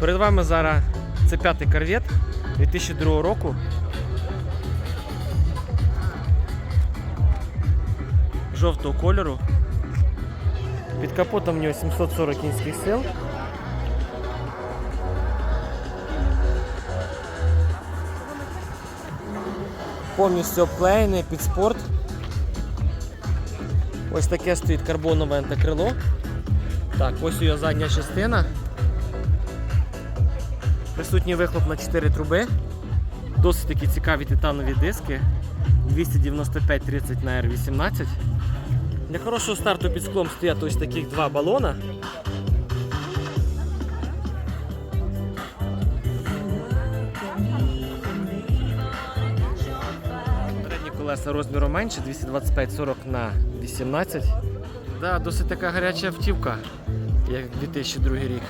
Перед вами зараз це п'ятий корвет 2002 року. Жовтого кольору. Під капотом в нього 740 кінських сил. Повністю обклеєний під спорт. Ось таке стоїть карбонове антикрило. Так, ось його задня частина. Присутній вихлоп на 4 труби. Досить такі цікаві титанові диски. 295-30 на R18. Для хорошого старту під склом стоять ось таких два балона. Передні колеса розміру менше, 225-40 на 18. Да, досить така гаряча автівка, як 2002 рік.